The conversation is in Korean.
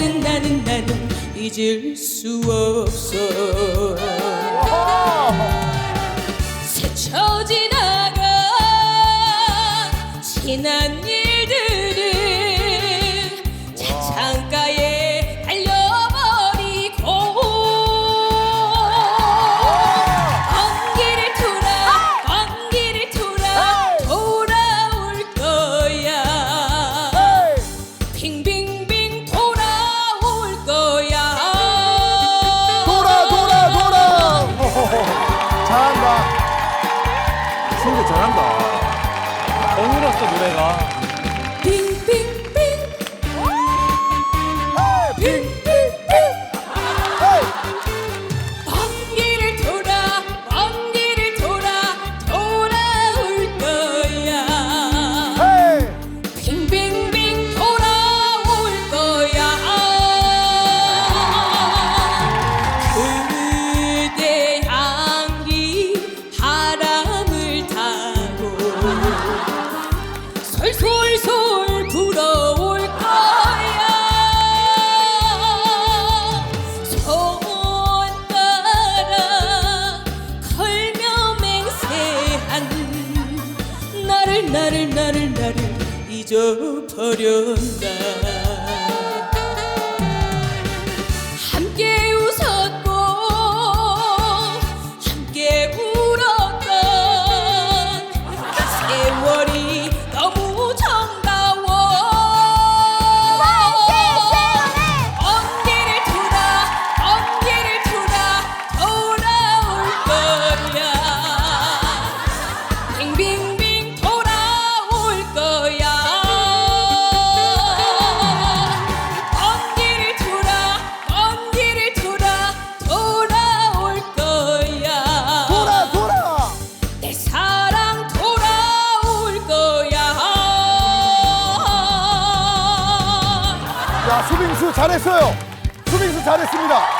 나는 잊을 수 없어. 스쳐 지나간 지난 일들 잘한다. 엉울었어 노래가. 빙빙 솔솔솔 불어올 거야. 손 따라 걸며 맹세한 나를 나를 나를 나를 잊어버렸나 야 수빙수 잘했어요. 수빙수 잘했습니다